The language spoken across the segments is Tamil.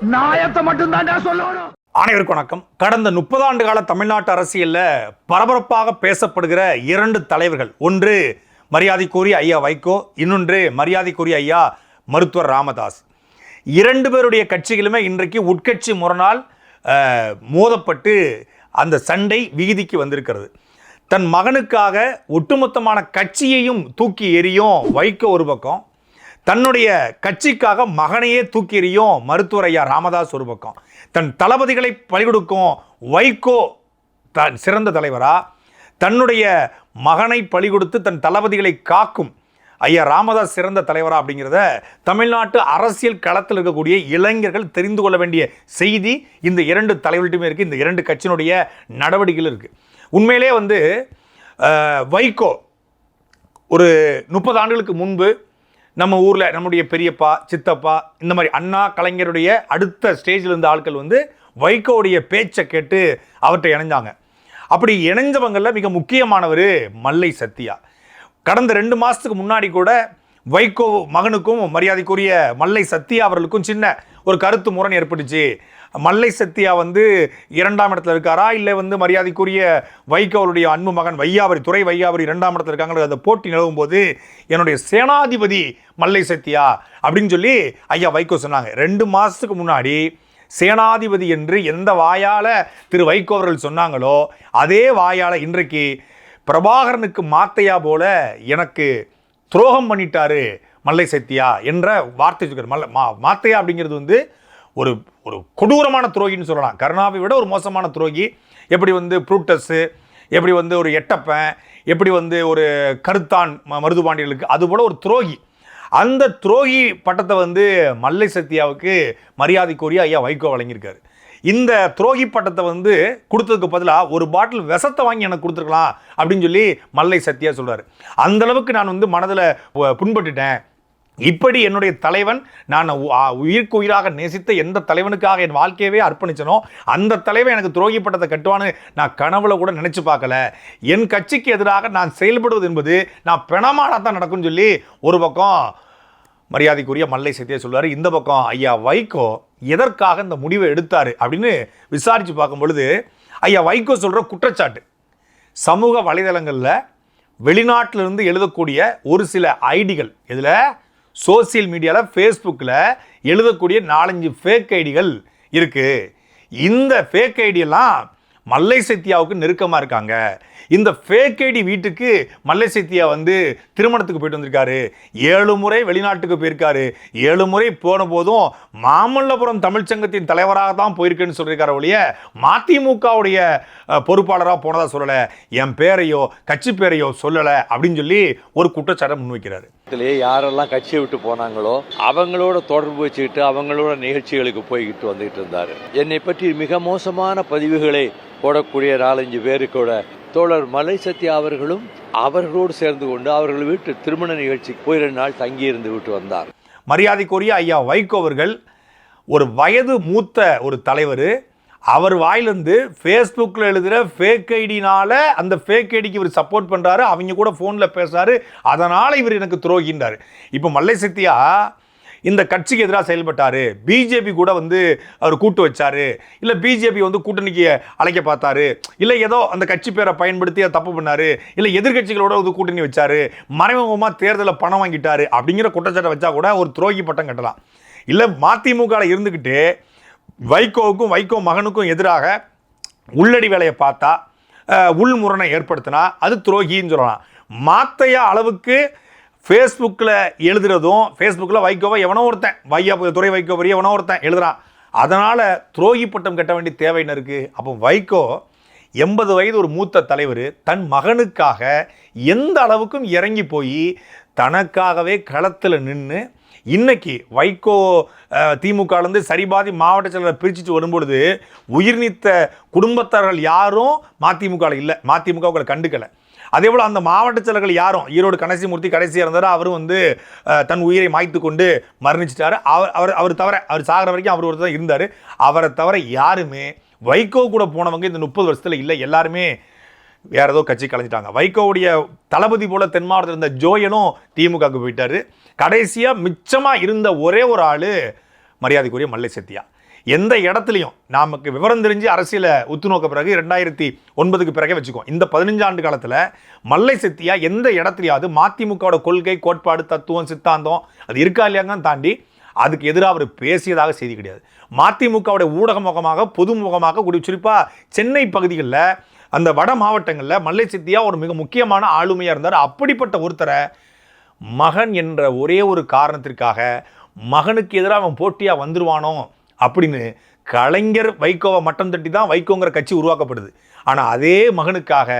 நாயத்தை மட்டும் தான்டா சொல்லணும். அனைவருக்கு வணக்கம். கடந்த முப்பது ஆண்டு கால தமிழ்நாட்டு அரசியல்ல பரபரப்பாக பேசப்படுகிற இரண்டு தலைவர்கள். ஒன்று மரியாதைக்குரிய ஐயா வைகோ இன்னொன்று மரியாதைக்குரிய ஐயா மருத்துவர் ராமதாஸ். இரண்டு பேருடைய கட்சிகளுமே இன்றைக்கு உட்கட்சி முரணால் மோதப்பட்டு அந்த சண்டை விகுதிக்கு வந்திருக்கிறது. தன் மகனுக்காக ஒட்டுமொத்தமான கட்சியையும் தூக்கி எறியும் வைகோ ஒரு பக்கம் தன்னுடைய கட்சிக்காக மகனையே தூக்கி எறியும் மருத்துவர் ஐயா ராமதாஸ் ஒரு பக்கம். தன் தளபதிகளை பலிகொடுக்கும் வைகோ த சிறந்த தலைவரா? தன்னுடைய மகனை பலி கொடுத்து தன் தளபதிகளை காக்கும் ஐயா ராமதாஸ் சிறந்த தலைவரா அப்படிங்கிறத தமிழ்நாட்டு அரசியல் களத்தில் இருக்கக்கூடிய இளைஞர்கள் தெரிந்து கொள்ள வேண்டிய செய்தி இந்த இரண்டு தலைவர்கள்ட்டுமே இருக்குது இந்த இரண்டு கட்சியினுடைய நடவடிக்கைகள் இருக்குது உண்மையிலே வந்து வைகோ ஒரு முப்பது ஆண்டுகளுக்கு முன்பு நம்ம ஊரில் நம்முடைய பெரியப்பா சித்தப்பா இந்த மாதிரி அண்ணா கலைஞருடைய அடுத்த ஸ்டேஜில் இருந்த ஆட்கள் வந்து வைகோவுடைய பேச்சை கேட்டு அவர்கிட்ட இணைஞ்சாங்க. அப்படி இணைஞ்சவங்களில் மிக முக்கியமானவர் மல்லை சத்யா. கடந்த ரெண்டு மாதத்துக்கு முன்னாடி கூட வைகோ மகனுக்கும் மரியாதைக்குரிய மல்லை சத்யா அவர்களுக்கும் சின்ன ஒரு கருத்து முரண் ஏற்பட்டுச்சு. மல்லை சத்யா வந்து இரண்டாம் இடத்துல இருக்காரா? இல்லை வந்து மரியாதைக்குரிய வைகோ அவருடைய அன்பு மகன் வையாபரி துறை வையாபரி இரண்டாம் இடத்துல இருக்காங்க அந்த போட்டி நிலவும் போது என்னுடைய சேனாதிபதி மல்லை சத்யா அப்படின்னு சொல்லி ஐயா வைகோ சொன்னாங்க. ரெண்டு மாதத்துக்கு முன்னாடி சேனாதிபதி என்று எந்த வாயால திரு வைகோ அவர்கள் சொன்னாங்களோ அதே வாயால் இன்றைக்கு பிரபாகரனுக்கு மாத்தையா போல எனக்கு துரோகம் பண்ணிட்டாரு மல்லை சத்யா என்ற வார்த்தை சொல்கிறார். மல்ல மா மாத்தையா அப்படிங்கிறது வந்து ஒரு ஒரு கொடூரமான துரோகின்னு சொல்லலாம். கருணாவை விட ஒரு மோசமான துரோகி. எப்படி வந்து ப்ரூட்டஸு எப்படி வந்து ஒரு எட்டப்பன் எப்படி வந்து ஒரு கருத்தான் ம- மருதுபாண்டியர்களுக்கு அதுபோல் ஒரு துரோகி. அந்த துரோகி பட்டத்தை வந்து மல்லை சத்யாவுக்கு மரியாதைக்குரிய ஐயா வைகோ வழங்கியிருக்காரு. இந்த துரோகி பட்டத்தை வந்து கொடுத்ததுக்கு பதிலாக ஒரு பாட்டில் விஷத்தை வாங்கி எனக்கு கொடுத்துருக்கலாம் அப்படின்னு சொல்லி மல்லை சத்யா சொல்கிறார் அந்தளவுக்கு நான் வந்து மனதில் புண்பட்டுட்டேன். இப்படி என்னுடைய தலைவன் நான் உ- உயிருக்கு உயிராக நேசித்த எந்த தலைவனுக்காக என் வாழ்க்கையவே அர்ப்பணிச்சனோ அந்த தலைவன் எனக்கு துரோகி பட்டத்தை கட்டுவான்னு நான் கனவுல கூட நினைச்சு பார்க்கல. என் கட்சிக்கு எதிராக நான் செயல்படுவது என்பது நான் பிணமானா தான் நடக்கும்னு சொல்லி ஒரு பக்கம் மரியாதைக்குரிய மல்லை சத்தியா சொல்லுவார் இந்த பக்கம் ஐயா வைகோ எதற்காக இந்த முடிவை எடுத்தார் அப்படின்னு விசாரித்து பார்க்கும் பொழுது ஐயா வைகோ சொல்கிற குற்றச்சாட்டு சமூக வலைதளங்களில் வெளிநாட்டிலிருந்து எழுதக்கூடிய ஒரு சில ஐடிகள் இதில் சோசியல் மீடியாவில் ஃபேஸ்புக்கில் எழுதக்கூடிய நாலஞ்சு ஃபேக் ஐடிகள் இருக்குது இந்த ஃபேக் ஐடியெல்லாம் மல்லை சத்யாவுக்கு நெருக்கமாக இருக்காங்க. இந்த ஃபேக் ஐடி வீட்டுக்கு மல்லை சத்யா வந்து திருமணத்துக்கு போயிட்டு வந்திருக்காரு. ஏழு முறை வெளிநாட்டுக்கு போயிருக்காரு. ஏழு முறை போன போதும் மாமல்லபுரம் தமிழ்ச்சங்கத்தின் தலைவராக தான் போயிருக்கேன்னு சொல்லியிருக்காரு ஒழிய மதிமுகவுடைய பொறுப்பாளராக போனதாக சொல்லலை. என் பேரையோ கட்சி பேரையோ சொல்லலை அப்படின்னு சொல்லி ஒரு குற்றச்சாட்டை முன்வைக்கிறாரு. இதிலே யாரெல்லாம் கட்சியை விட்டு போனாங்களோ அவங்களோட தொடர்பு வச்சுக்கிட்டு அவங்களோட நிகழ்ச்சிகளுக்கு போய்கிட்டு வந்துகிட்டு இருந்தார். என்னை பற்றி மிக மோசமான பதிவுகளை போடக்கூடிய நாலஞ்சு பேரு கூட தோழர் மலை சத்யா அவர்களும் அவர்களோடு சேர்ந்து கொண்டு அவர்கள் வீட்டு திருமண நிகழ்ச்சிக்கு போய் ரெண்டு நாள் தங்கியிருந்து விட்டு வந்தார். மரியாதைக்குரிய ஐயா வைகோ அவர்கள் ஒரு வயது மூத்த ஒரு தலைவர். அவர் வாயிலிருந்து ஃபேஸ்புக்கில் எழுதுகிற ஃபேக் ஐடினால் அந்த ஃபேக் ஐடிக்கு இவர் சப்போர்ட் பண்ணுறாரு அவங்க கூட ஃபோனில் பேசுகிறாரு அதனால் இவர் எனக்கு துரோகின்றார் இப்போ மல்லை சத்யா இந்த கட்சிக்கு எதிராக செயல்பட்டார். பிஜேபி கூட வந்து அவர் கூட்டு வச்சாரு. இல்லை பிஜேபி வந்து கூட்டணிக்கு அழைக்க பார்த்தாரு. இல்லை ஏதோ அந்த கட்சி பேரை பயன்படுத்தி அதை தப்பு பண்ணாரு. இல்லை எதிர்கட்சிகளோட வந்து கூட்டணி வச்சார். மறைமுகமாக தேர்தலில் பணம் வாங்கிட்டார். அப்படிங்கிற குற்றச்சாட்டை வச்சா கூட ஒரு துரோகி பட்டம் கட்டலாம். இல்லை மதிமுகவில் இருந்துக்கிட்டு வைகோவுக்கும் வைகோ மகனுக்கும் எதிராக உள்ளடி வேலையை பார்த்தா உள்முரணை ஏற்படுத்தினா அது துரோகின்னு சொல்லலாம். மாத்தையா அளவுக்கு ஃபேஸ்புக்கில் எழுதுறதும் ஃபேஸ்புக்கில் வைகோவை எவனோ ஒருத்தன் வையா துறை வைகோ பெரிய எவனோ ஒருத்தன் எழுதுறான். அதனால் துரோகி பட்டம் கட்ட வேண்டிய தேவைன்னு இருக்குது அப்போ வைகோ எண்பது வயது ஒரு மூத்த தலைவர் தன் மகனுக்காக எந்த அளவுக்கும் இறங்கி போய் தனக்காகவே களத்தில் நின்று இன்னைக்கு வைகோ திமுகலேருந்து சரிபாதி மாவட்ட செயலரை பிரிச்சுட்டு வரும்பொழுது உயிர் நீத்த குடும்பத்தார்கள் யாரும் மதிமுகவில் இல்லை. மதிமுக உங்களை கண்டுக்கலை. அதே போல் அந்த மாவட்ட செயலர்கள் யாரும் ஈரோடு கணேசிமூர்த்தி கடைசியாக இருந்தார் அவரும் வந்து தன் உயிரை மாய்த்து கொண்டு மரணிச்சிட்டாரு. அவர் அவர் அவர் தவிர அவர் சாகிற வரைக்கும் அவர் ஒருத்தர் இருந்தார். அவரை தவிர யாருமே வைகோ கூட போனவங்க இந்த முப்பது வருஷத்தில் இல்லை. எல்லாருமே வேற ஏதோ கட்சி கலைஞ்சிட்டாங்க. வைகோவுடைய தளபதி போல தென் மாவட்டத்தில் இருந்த ஜோயனும் திமுகவுக்கு போயிட்டாரு. கடைசியாக மிச்சமாக இருந்த ஒரே ஒரு ஆள் மரியாதைக்குரிய மல்லை சத்தியா எந்த இடத்துலையும் நமக்கு விவரம் தெரிஞ்சு அரசியலை உத்து நோக்க பிறகு ரெண்டாயிரத்தி ஒன்பதுக்கு பிறகே வச்சுக்கோம் இந்த பதினஞ்சு ஆண்டு காலத்தில் மல்லை சத்தியா எந்த இடத்துலையாவது மதிமுகவோட கொள்கை கோட்பாடு தத்துவம் சித்தாந்தம் அது இருக்கா இல்லையாங்கன்னு தாண்டி அதுக்கு எதிராக அவர் பேசியதாக செய்தி கிடையாது. மதிமுகவுடைய ஊடக முகமாக பொது முகமாக கூடிய குறிப்பாக சென்னை பகுதிகளில் அந்த வட மாவட்டங்களில் மல்லை சித்தியா ஒரு மிக முக்கியமான ஆளுமையாக இருந்தார். அப்படிப்பட்ட ஒருத்தரை மகன் என்ற ஒரே ஒரு காரணத்திற்காக மகனுக்கு எதிராக அவன் போட்டியாக வந்துருவானோ அப்படின்னு கலைஞர் வைகோவை மட்டம் தட்டி தான் வைகோங்கிற கட்சி உருவாக்கப்படுது. ஆனால் அதே மகனுக்காக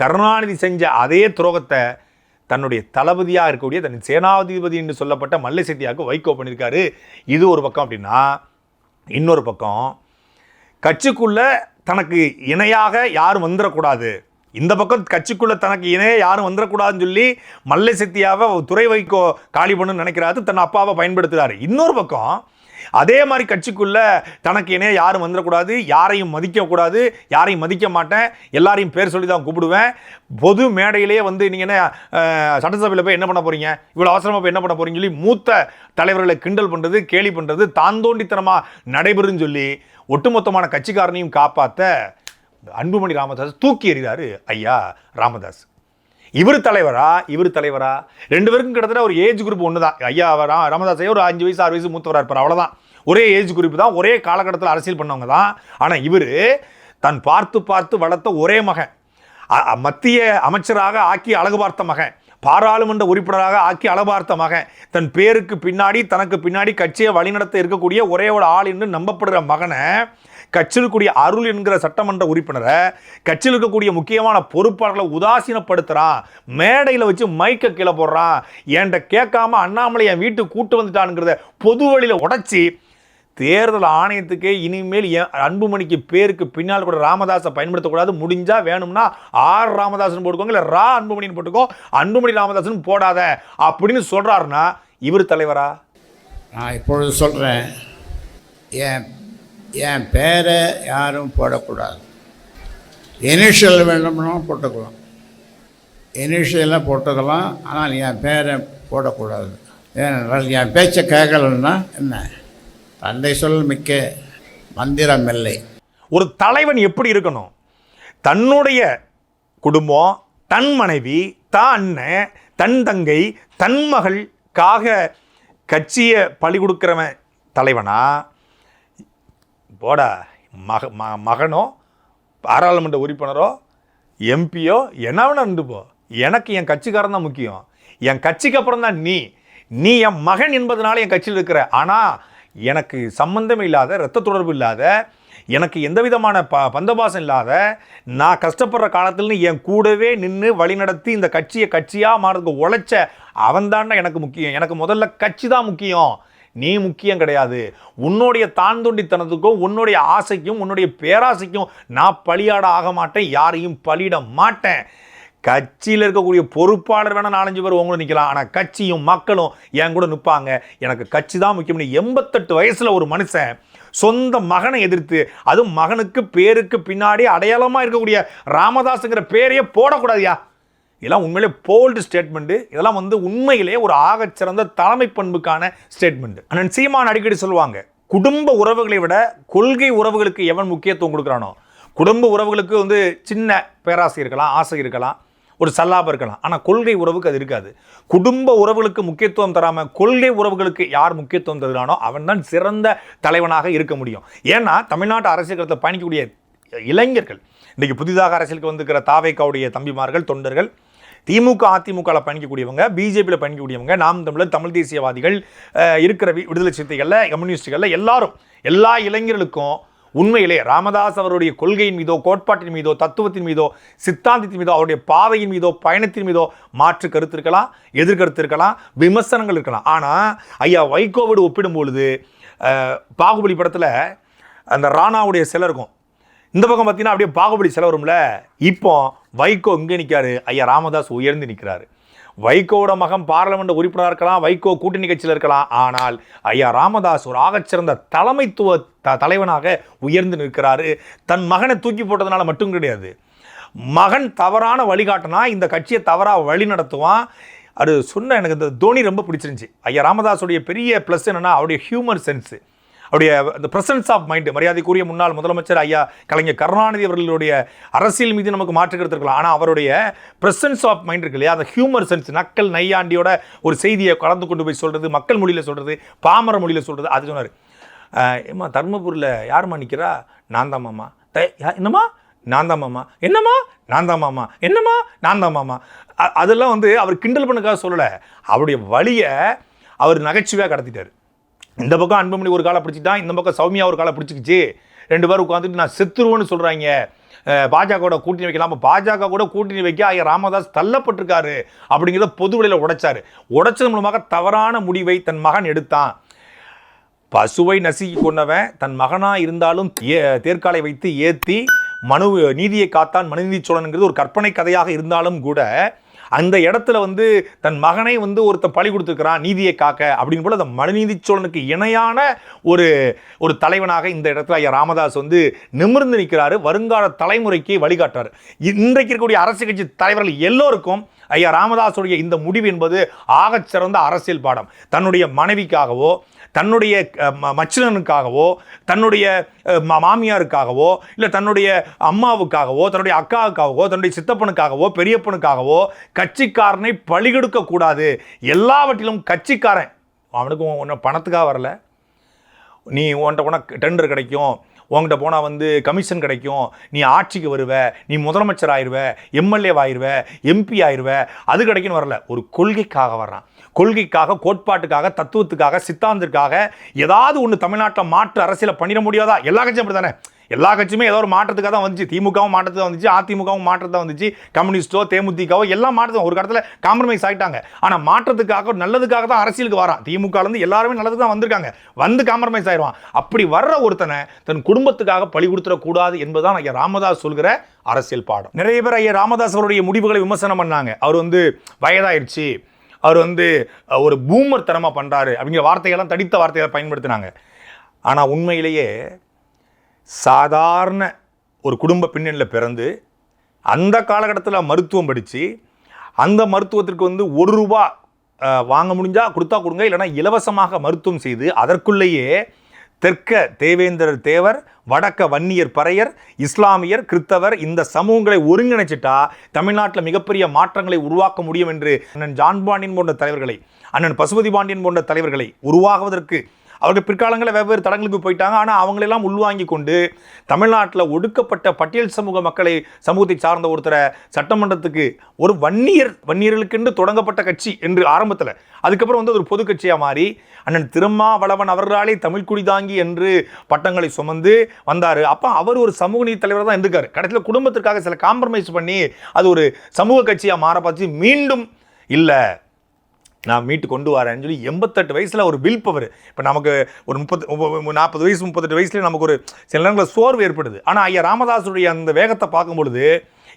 கருணாநிதி செஞ்ச அதே துரோகத்தை தன்னுடைய தளபதியாக இருக்கக்கூடிய தன் சேனாதிபதி என்று சொல்லப்பட்ட மல்லை சத்தியாவுக்கு வைகோ பண்ணியிருக்காரு. இது ஒரு பக்கம் அப்படின்னா இன்னொரு பக்கம் கட்சிக்குள்ளே தனக்கு இணையாக யாரும் வந்துடக்கூடாது இந்த பக்கம் கட்சிக்குள்ளே தனக்கு இணைய யாரும் வந்துடக்கூடாதுன்னு சொல்லி மல்லை சத்தியாவை துறை வைக்கோ காலி பண்ணுன்னு நினைக்கிறாரு தன் அப்பாவை பயன்படுத்துகிறாரு இன்னொரு பக்கம் அதே மாதிரி கட்சிக்குள்ளே தனக்கு இணைய யாரும் வந்துடக்கூடாது யாரையும் மதிக்கக்கூடாது யாரையும் மதிக்க மாட்டேன் எல்லாரையும் பேர் சொல்லி தான் கூப்பிடுவேன். பொது மேடையிலேயே வந்து நீங்கள் என்ன சட்டசபையில் போய் என்ன பண்ண போகிறீங்க இவ்வளோ அவசரமாக போய் என்ன பண்ண போகிறீங்கன்னு சொல்லி மூத்த தலைவர்களை கிண்டல் பண்ணுறது கேலி பண்ணுறது தாந்தோண்டித்தனமாக நடைபெறுன்னு சொல்லி ஒட்டுமொத்தமான கட்சிக்காரனையும் காப்பாற்ற அன்புமணி ராமதாஸ் தூக்கி எறிகிறாரு ஐயா ராமதாஸ். இவர் தலைவரா? இவர் தலைவரா? ரெண்டு பேருக்கும் கிட்டத்தட்ட ஒரு ஏஜ் குரூப் ஒன்று தான் ஐயா ரா ராமதாஸ் ஐயா ஒரு அஞ்சு வயசு ஆறு வயசு மூத்தவராக இருப்பார். அவ்வளோதான் ஒரே ஏஜ் குரூப் தான். ஒரே காலகட்டத்தில் அரசியல் பண்ணவங்க தான். ஆனால் இவர் தன் பார்த்து பார்த்து வளர்த்த ஒரே மகன். மத்திய அமைச்சராக ஆக்கி அழகு பார்த்த மகன். பாராளுமன்ற உறுப்பினராக ஆக்கி அளபார்த்த மகன் தன் பேருக்கு பின்னாடி தனக்கு பின்னாடி கட்சியை வழிநடத்த இருக்கக்கூடிய ஒரே ஒரு ஆள் என்று நம்பப்படுகிற மகனை கட்சியில் இருக்கக்கூடிய அருள் என்கிற சட்டமன்ற உறுப்பினரை கட்சியில் இருக்கக்கூடிய முக்கியமான பொறுப்பாளர்களை உதாசீனப்படுத்துகிறான் மேடையில் வச்சு மைக்க கீழே போடுறான் என்கிட்ட கேட்காம அண்ணாமலை என் வீட்டுக்கு கூட்டு வந்துட்டானுங்கிறத பொது வழியில் உடைச்சி தேர்தல் ஆணையத்துக்கே இனிமேல் அன்புமணிக்கு பேருக்கு பின்னால் கூட ராமதாஸை பயன்படுத்தக்கூடாது. முடிஞ்சால் வேணும்னா ஆர் ராமதாசன் போட்டுக்கோங்க இல்லை ரா அன்புமணின்னு போட்டுக்கோ. அன்புமணி ராமதாசன் போடாத அப்படின்னு சொல்கிறாருன்னா இவர் தலைவரா? நான் இப்பொழுது சொல்கிறேன் என் என் பேரை யாரும் போடக்கூடாது. இனிஷியல் வேண்டும்னா போட்டுக்கலாம். இனிஷியலாக போட்டுக்கலாம். ஆனால் என் பேரை போடக்கூடாது. ஏனென்றால் என் பேச்சை கேட்கலன்னா என்ன? தந்தை சொல் மிக்க மந்திரம் இல்லை. ஒரு தலைவன் எப்படி இருக்கணும்? தன்னுடைய குடும்பம் தன் மனைவி தான் அண்ணன் தன் தங்கை தன் மகளுக்காக கட்சியை பழி கொடுக்குறவன் தலைவனா? போடா மக ம மகனோ பாராளுமன்ற உறுப்பினரோ எம்பியோ என்ன வேணா இருந்து போ. எனக்கு என் கட்சிக்காரன் தான் முக்கியம். என் கட்சிக்கு அப்புறம் தான் நீ. நீ என் மகன் என்பதனால என் கட்சியில் இருக்கிற. ஆனால் எனக்கு சம்பந்தம் இல்லாத இரத்த தொடர்பு இல்லாத எனக்கு எந்த விதமான ப பந்தபாசம் இல்லாத நான் கஷ்டப்படுற காலத்தில் என் கூடவே நின்று வழிநடத்தி இந்த கட்சியை கட்சியாக மாறதுக்கு உழைச்ச அவன் எனக்கு முக்கியம். எனக்கு முதல்ல கட்சி தான் முக்கியம். நீ முக்கியம் கிடையாது. உன்னுடைய தாந்தொண்டித்தனத்துக்கும் உன்னுடைய ஆசைக்கும் உன்னுடைய பேராசைக்கும் நான் பலியாட ஆக மாட்டேன். யாரையும் பலியிட மாட்டேன். கட்சியில் இருக்கக்கூடிய பொறுப்பாளர் வேணால் நாலஞ்சு பேர் உங்களும் நிற்கலாம் ஆனால் கட்சியும் மக்களும் என் கூட நிற்பாங்க எனக்கு கட்சி தான் முக்கியம்னு எண்பத்தெட்டு வயசில் ஒரு மனுஷன் சொந்த மகனை எதிர்த்து அதுவும் மகனுக்கு பேருக்கு பின்னாடி அடையாளமாக இருக்கக்கூடிய ராமதாஸுங்கிற பேரையே போடக்கூடாதுயா. இதெல்லாம் உண்மையிலே போல்டு ஸ்டேட்மெண்ட்டு இதெல்லாம் வந்து உண்மையிலே ஒரு ஆகச்சிறந்த தலைமை பண்புக்கான ஸ்டேட்மெண்ட் அண்ணன் சீமான் அடிக்கடி சொல்லுவாங்க குடும்ப உறவுகளை விட கொள்கை உறவுகளுக்கு எவன் முக்கியத்துவம் கொடுக்குறானோ? குடும்ப உறவுகளுக்கு வந்து சின்ன பேராசை இருக்கலாம் ஆசை இருக்கலாம் ஒரு சல்லாபம் இருக்கலாம். ஆனால் கொள்கை உறவுக்கு அது இருக்காது. குடும்ப உறவுகளுக்கு முக்கியத்துவம் தராமல் கொள்கை உறவுகளுக்கு யார் முக்கியத்துவம் தருகிறானோ அவன் தான் சிறந்த தலைவனாக இருக்க முடியும். ஏன்னா தமிழ்நாட்டு அரசியல் களத்தில் பயணிக்கக்கூடிய இளைஞர்கள் இன்றைக்கி புதிதாக அரசியலுக்கு வந்திருக்கிற தாவேக்காவுடைய தம்பிமார்கள் தொண்டர்கள் திமுக அதிமுகவில் பயணிக்கக்கூடியவங்க பிஜேபியில் பயணிக்கக்கூடியவங்க நாம் தமிழர் தமிழ் தேசியவாதிகள் இருக்கிற விடுதலை சிறுத்தைகளில் கம்யூனிஸ்டுகளில் எல்லாரும் எல்லா இளைஞர்களுக்கும் உண்மையிலே ராமதாஸ் அவருடைய கொள்கையின் மீதோ கோட்பாட்டின் மீதோ தத்துவத்தின் மீதோ சித்தாந்தத்தின் மீதோ அவருடைய பாதையின் மீதோ பயணத்தின் மீதோ மாற்று கருத்து இருக்கலாம் எதிர்கருத்து இருக்கலாம் விமர்சனங்கள் இருக்கலாம். ஆனால் ஐயா வைகோவோடு ஒப்பிடும் பொழுது பாகுபலி படத்தில் அந்த ராணாவுடைய சிலை இருக்கும். இந்த பக்கம் பார்த்தீங்கன்னா அப்படியே பாகுபலி சிலை வரும்ல? இப்போ வைகோ இங்கே நிற்காரு ஐயா ராமதாஸ் உயர்ந்து நிற்கிறாரு வைகோட மகன் பாராளுமன்ற உறுப்பினராக இருக்கலாம் வைகோ கூட்டணி கட்சியில் இருக்கலாம். ஆனால் ஐயா ராமதாஸ் ஒரு ஆகச்சிறந்த தலைமைத்துவ த தலைவனாக உயர்ந்து நிற்கிறாரு. தன் மகனை தூக்கி போட்டதுனால மட்டும் கிடையாது. மகன் தவறான வழிகாட்டினா இந்த கட்சியை தவறாக வழி நடத்துவான். அது சொன்ன எனக்கு இந்த தோனி ரொம்ப பிடிச்சிருந்துச்சி. ஐயா ராமதாஸுடைய பெரிய ப்ளஸ் என்னென்னா அவருடைய ஹியூமர் சென்ஸு அவருடைய அந்த பிரசன்ஸ் ஆஃப் மைண்டு மரியாதைக்குரிய முன்னாள் முதலமைச்சர் ஐயா கலைஞர் கருணாநிதி அவர்களுடைய அரசியல் மீது நமக்கு மாற்று இருக்கலாம். ஆனால் அவருடைய பிரசன்ஸ் ஆஃப் மைண்ட் இருக்கு இல்லையா? அந்த ஹியூமர் சென்ஸ் நக்கல் நையாண்டியோட ஒரு செய்தியை கலந்து கொண்டு போய் சொல்கிறது மக்கள் மொழியில் சொல்கிறது பாமர மொழியில் சொல்கிறது அது சொன்னார். ஏம்மா தருமபுரியில் யாருமா நிற்கிறா நான் தான் மாமா. த யா- என்னம்மா? நான் தான் மாமா. என்னம்மா? நான் தான் மாமா. என்னம்மா? நான் தான் மாமா. அ- அதெல்லாம் வந்து அவர் கிண்டல் பண்ணக்காக சொல்லலை. அவருடைய வழியை அவர் நகைச்சுவையாக கடத்திட்டார். இந்த பக்கம் அன்புமணி ஒரு காலை பிடிச்சிட்டான் இந்த பக்கம் சௌமியா ஒரு காலை பிடிச்சிக்கிச்சு. ரெண்டு பேரும் உட்காந்துட்டு நான் செத்துருவோன்னு சொல்கிறாங்க பாஜகவோட கூட்டணி வைக்கலாம். பாஜக கூட கூட்டணி வைக்க ஐயா ராமதாஸ் தள்ளப்பட்டிருக்காரு அப்படிங்கிறத பொதுவெளியில் உடைச்சார். உடைச்சது மூலமாக தவறான முடிவை தன் மகன் எடுத்தான். பசுவை நசுக்கி கொண்டவன் தன் மகனாக இருந்தாலும் தேர்காலை வைத்து ஏற்றி மனு நீதியை காத்தான் மனுநீதி சோழனுங்கிறது ஒரு கற்பனை கதையாக இருந்தாலும் கூட அந்த இடத்துல வந்து தன் மகனை வந்து ஒருத்தன் பழி கொடுத்துருக்கிறான் நீதியை காக்க அப்படின்னு போல அந்த மனுநீதி சோழனுக்கு இணையான ஒரு ஒரு தலைவனாக இந்த இடத்துல ஐயா ராமதாஸ் வந்து நிமிர்ந்து நிற்கிறாரு. வருங்கால தலைமுறைக்கு வழிகாட்டுறாரு. இன்றைக்கு இருக்கக்கூடிய அரசு கட்சி தலைவர்கள் எல்லோருக்கும் ஐயா ராமதாஸுடைய இந்த முடிவு என்பது ஆகச் சிறந்த அரசியல் பாடம். தன்னுடைய மனைவிக்காகவோ தன்னுடைய ம- மச்சினனுக்காகவோ தன்னுடைய மாமியாருக்காகவோ இல்லை தன்னுடைய அம்மாவுக்காகவோ தன்னுடைய அக்காவுக்காகவோ தன்னுடைய சித்தப்பனுக்காகவோ பெரியப்பனுக்காகவோ கட்சிக்காரனை பழிகெடுக்கக்கூடாது எல்லாவற்றிலும் கட்சிக்காரன். அவனுக்கு ஒன்றும் பணத்துக்காக வரல. நீ உன்கிட்ட போனால் டெண்டர் கிடைக்கும். உன்கிட்ட போனால் வந்து கமிஷன் கிடைக்கும். நீ ஆட்சிக்கு வருவ. நீ முதலமைச்சர் ஆயிருவ. MLA ஆயிருவ MP ஆயிருவ. அது கிடைக்குன்னு வரல. ஒரு கொள்கைக்காக வர்றான். கொள்கைக்காக கோட்பாட்டுக்காக தத்துவத்துக்காக சித்தாந்தத்துக்காக ஏதாவது ஒன்று தமிழ்நாட்டில் மாற்று அரசியலை பண்ணிட முடியாதா? எல்லா கட்சியும் அப்படி தானே எல்லா கட்சியுமே ஏதோ ஒரு மாற்றத்துக்காக தான் வந்துச்சு. திமுகவும் மாற்றத்துக்கு வந்துச்சு. அதிமுகவும் மாற்றத்தான் வந்துச்சு. கம்யூனிஸ்டோ தேமுதிகவோ எல்லாம் மாற்றத்தும் ஒரு இடத்துல காம்ப்ரமைஸ் ஆகிட்டாங்க ஆனால் மாற்றத்துக்காக நல்லதுக்காக தான் அரசியலுக்கு வரான். திமுகலேருந்து எல்லாருமே நல்லதுக்கு தான் வந்திருக்காங்க. வந்து காம்ப்ரமைஸ் ஆயிடுவான் அப்படி வர்ற ஒருத்தனை தன் குடும்பத்துக்காக பழி கொடுத்துடக்கூடாது என்பதுதான் ஐயா ராமதாஸ் சொல்கிற அரசியல் பாடம். நிறைய பேர் ஐயா ராமதாஸ் அவருடைய முடிவுகளை விமர்சனம் பண்ணாங்க. அவர் வந்து வயதாயிருச்சு. அவர் வந்து ஒரு பூமர் தரமாக பண்ணுறாரு அப்படிங்கிற வார்த்தைகள்லாம் தடித்த வார்த்தைகளை பயன்படுத்தினாங்க. ஆனால் உண்மையிலேயே சாதாரண ஒரு குடும்ப பின்னணியில் பிறந்து அந்த காலகட்டத்தில் மருத்துவம் படித்து அந்த மருத்துவத்திற்கு வந்து ஒரு ரூபா வாங்க முடிஞ்சால் கொடுத்தா கொடுங்க இல்லைன்னா இலவசமாக மருத்துவம் செய்து அதற்குள்ளேயே தெற்க தேவேந்திரர் தேவர் வடக்க வன்னியர் பறையர் இஸ்லாமியர் கிறித்தவர் இந்த சமூகங்களை ஒருங்கிணைச்சிட்டா தமிழ்நாட்டில் மிகப்பெரிய மாற்றங்களை உருவாக்க முடியும் என்று அண்ணன் ஜான் பாண்டியன் போன்ற தலைவர்களை அண்ணன் பசுபதி பாண்டியன் போன்ற தலைவர்களை உருவாகுவதற்கு அவர்கள் பிற்காலங்களில் வெவ்வேறு தடங்களுக்கு போயிட்டாங்க. ஆனால் அவங்களெல்லாம் உள்வாங்கி கொண்டு தமிழ்நாட்டில் ஒடுக்கப்பட்ட பட்டியல் சமூக மக்களை சமூகத்தை சார்ந்த ஒருத்தரை சட்டமன்றத்துக்கு ஒரு வன்னியர் வன்னியர்களுக்கென்று தொடங்கப்பட்ட கட்சி என்று ஆரம்பத்தில். அதுக்கப்புறம் வந்து ஒரு பொது கட்சியாக மாறி அண்ணன் திருமாவளவன் அவர்களாலே தமிழ் குடிதாங்கி என்று பட்டங்களை சுமந்து வந்தார். அப்போ அவர் ஒரு சமூக நீதி தலைவர் தான் இருந்திருக்காரு. கடைசியில் குடும்பத்திற்காக சில காம்ப்ரமைஸ் பண்ணி அது ஒரு சமூக கட்சியாக மாற பார்த்து மீண்டும் இல்லை. நான் மீட்டு கொண்டு வரேன்னு சொல்லி எண்பத்தெட்டு வயசில் ஒரு வில் பவர் இப்போ நமக்கு ஒரு முப்பத்து நாற்பது வயசு முப்பத்தெட்டு வயசுல நமக்கு ஒரு சில நேரங்களில் சோர்வு ஏற்படுது. ஆனால் ஐயா ராமதாஸுடைய அந்த வேகத்தை பார்க்கும் பொழுது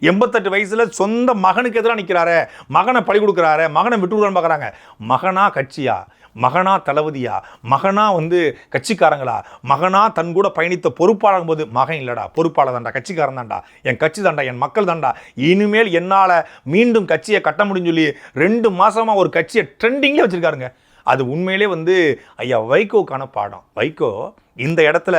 எண்பத்தெட்டு வயசில் சொந்த மகனுக்கு எதிராக நிற்கிறாரு மகனை பழி கொடுக்குறாரு மகனை விட்டு பார்க்குறாங்க மகனா கட்சியா? மகனா தளபதியா? மகனா வந்து கட்சிக்காரங்களா? மகனா தன் கூட பயணித்த பொறுப்பாளர் போது மகன் இல்லடா பொறுப்பாளர் தாண்டா கட்சிக்காரன் தான்டா என் கட்சி தாண்டா என் மக்கள் தாண்டா இனிமேல் என்னால் மீண்டும் கட்சியை கட்ட முடியும்னு சொல்லி ரெண்டு மாதமாக ஒரு கட்சியை ட்ரெண்டிங்லேயே வச்சுருக்காருங்க. அது உண்மையிலே வந்து ஐயா வைகோக்கான பாடம். வைகோ இந்த இடத்துல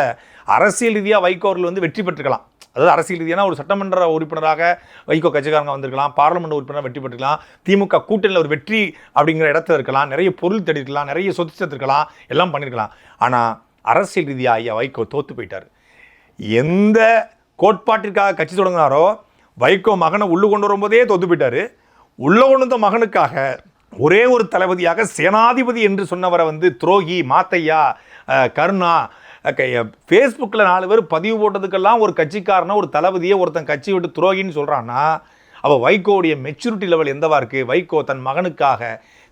அரசியல் ரீதியாக வைகோ அவர்கள் வந்து வெற்றி பெற்றுக்கலாம் அதாவது அரசியல் ரீதியான ஒரு சட்டமன்ற உறுப்பினராக வைகோ கட்சிக்காரங்க வந்திருக்கலாம் பாராளுமன்ற உறுப்பினர் வெற்றி பெற்றுக்கலாம் திமுக கூட்டணியில் ஒரு வெற்றி அப்படிங்கிற இடத்துல இருக்கலாம் நிறைய பொருள் தேடிருக்கலாம் நிறைய சொத்து சேர்த்துருக்கலாம் எல்லாம் பண்ணியிருக்கலாம் ஆனால் அரசியல் ரீதியாக ஐயா வைகோ தோற்று போயிட்டார். எந்த கோட்பாட்டிற்காக கட்சி தொடங்கினாரோ வைகோ மகனை உள்ளு கொண்டு வரும்போதே தோத்து போயிட்டார். உள்ளே கொண்டு வந்த மகனுக்காக ஒரே ஒரு தளபதியாக சேனாதிபதி என்று சொன்னவரை வந்து துரோகி மாத்தையா கருணா ஃபேஸ்புக்கில் நாலு பேர் பதிவு போட்டதுக்கெல்லாம் ஒரு கட்சிக்காரனை ஒரு தளபதியை ஒருத்தன் கட்சி விட்டு துரோகின்னு சொல்கிறான்னா அவள் வைகோவுடைய மெச்சூரிட்டி லெவல் எந்தவா இருக்குது வைகோ தன் மகனுக்காக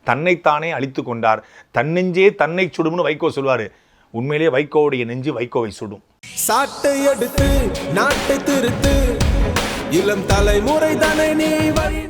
தன்னைத்தானே அழித்து கொண்டார். தன்னெஞ்சே தன்னை சுடும்னு வைகோ சொல்வார் உண்மையிலேயே வைகோவுடைய நெஞ்சு வைகோவை சுடும். சாட்டை எடுத்து நாட்டை திருத்து இளம் தலைமுறை தானே நீ